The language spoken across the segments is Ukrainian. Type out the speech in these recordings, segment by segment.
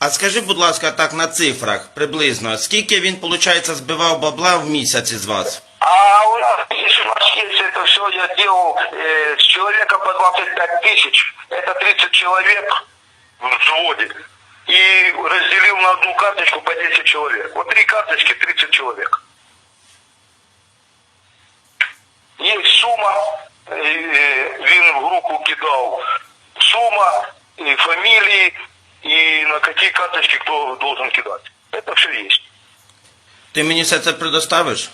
А скажи, будь ласка, так на цифрах приблизно, скільки він, виходить, збивав бабла в місяць із вас? А у нас, если у нас есть это все, я делал э, с человека по 25 тысяч, это 30 человек в взводе, и разделил на одну карточку по 10 человек. Вот три карточки, 30 человек. Есть сумма, э, э, він в руку кидал, сумма, и фамилии, и на какие карточки кто должен кидать. Это все есть. Ти мені все це предоставиш?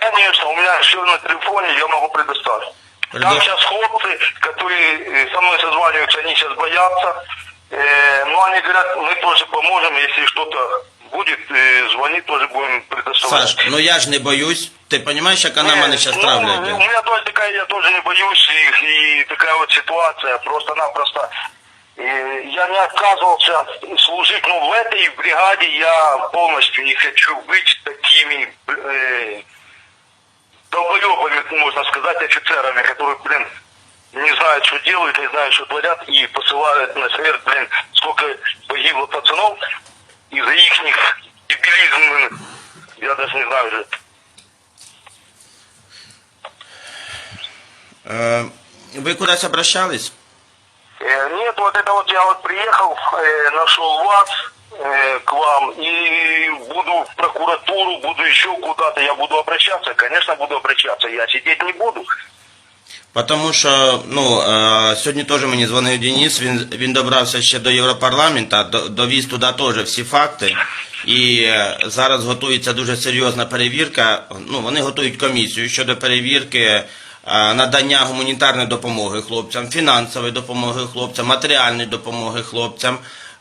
Конечно, у меня все на телефоне, я могу предоставить. Там Предо- сейчас хлопцы, которые э, со мной созваниваются, они сейчас боятся. Э, но они говорят, мы тоже поможем, если что-то будет, э, звони, тоже будем предоставлять. Саш, ну я ж не боюсь. Ти розумієш, яка на Э, мене зараз ну, травля У йде? меня тоже такая, я тоже не боюсь их, и такая вот ситуация, просто-напросто. э, Я не отказывался служить, но в этой бригаде я полностью не хочу быть такими э, долбоебами, можно сказать, офицерами, которые, блин, не знают, что делают, не знают, что творят, и посылают на смерть, блин, сколько погибло пацанов из-за их дебилизм, я даже не знаю уже. Е, ви кудись обращались? Э, Нет, вот это вот я вот приехал, э, нашел вас э, к вам и буду в прокуратуру, буду еще куда-то, я буду обращаться, конечно буду обращаться, я сидеть не буду. Тому що ну, е, сьогодні теж мені дзвонив Денис, він, він добрався ще до Європарламента, до- довіз туди теж всі факти. І е, зараз готується дуже серйозна перевірка. Ну, вони готують комісію щодо перевірки е, надання гуманітарної допомоги хлопцям, фінансової допомоги хлопцям, матеріальної допомоги хлопцям.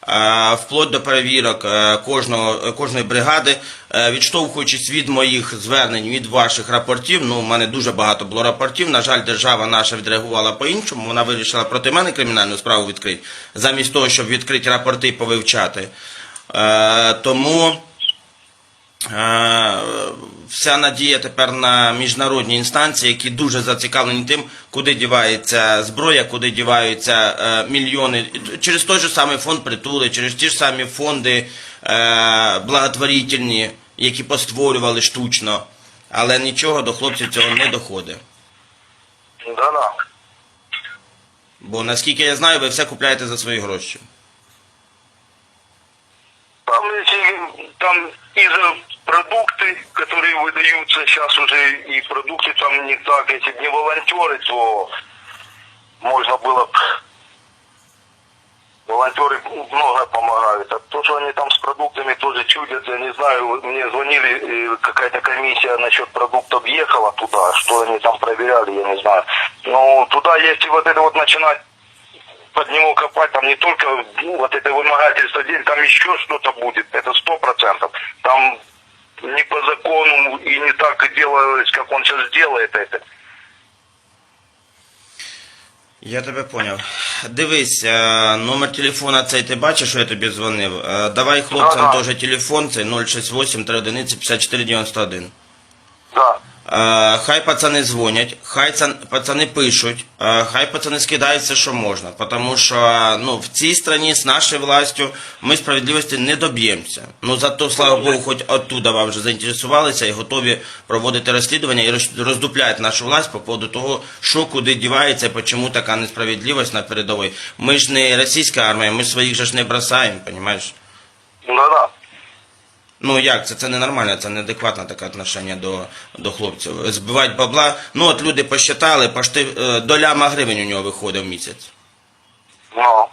е, Вплоть до перевірок е, кожного, кожної бригади, Е, відштовхуючись від моїх звернень, від ваших рапортів, ну, у мене дуже багато було рапортів. На жаль, держава наша відреагувала по-іншому. Вона вирішила проти мене кримінальну справу відкрити, замість того, щоб відкрити рапорти і повивчати. Е, тому е, вся надія тепер на міжнародні інстанції, які дуже зацікавлені тим, куди дівається зброя, куди діваються е, мільйони через той же самий фонд притули, через ті ж самі фонди е, благотворительні, які постворювали штучно, але нічого до хлопців цього не доходить. Да-да. Бо наскільки я знаю, ви все купляєте за свої гроші. Там, там и за продукты, которые выдаются сейчас уже, и продукты там не так, если бы не волонтеры, то можно было б... Волонтеры много помогают. А то, что они там с продуктами тоже чудят, я не знаю, мне звонили, какая-то комиссия насчет продуктов ехала туда, что они там проверяли, я не знаю. Но туда, если вот это вот начинать под него копать, там не только ну, вот это вымогательство там еще что-то будет, это сто процентов. Там не по закону и не так делалось, как он сейчас делает это. Я тебе поняв. Дивись, номер телефона цей ти бачиш, що я тобі дзвонив. Давай хлопцям Ага. теж телефон, це 068 31 54 91. Да. Е, Хай пацани дзвонять, хай цан- пацани пишуть, е, хай пацани скидають все, що можна. Тому що е, ну, в цій страні з нашою властю ми справедливості не доб'ємося. Ну зато, слава Богу, хоч оттуда вам вже заінтересувалися і готові проводити розслідування і роз- роздупляють нашу власть по поводу того, що куди дівається і чому така несправедливість на передовій. Ми ж не російська армія, ми своїх же ж не бросаємо, розумієш? Да-да. Ну як це? Це ненормально, це неадекватне таке отношення до, до хлопців. Збивають бабла. Ну от люди посчитали, пошти е, до ляма гривень у нього виходить в місяць. Ну.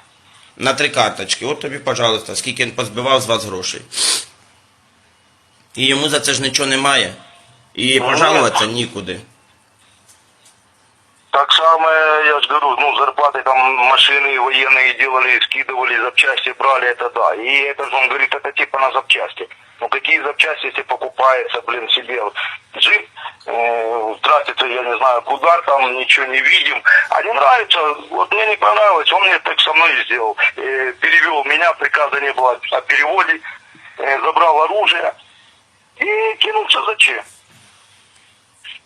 На три карточки. От тобі, пожалуйста, скільки він позбивав з вас грошей. І йому за це ж нічого немає. І Ну, пожалуватися нікуди. Так само, я же говорю, ну, зарплаты там машины военные делали, скидывали, запчасти брали, это да. И это же он говорит, это типа на запчасти. Ну, какие запчасти, если покупается, блин, себе вот джип, э, тратится, я не знаю, куда там, ничего не видим. А не нравится, вот мне не понравилось, он мне так со мной сделал. Э, перевел меня, приказа не было о переводе, э, забрал оружие и кинулся зачем?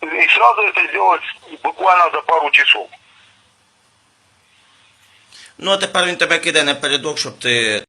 И сразу это сделать буквально за пару часов. Ну а тепер він тебе кидає напередок, щоб ти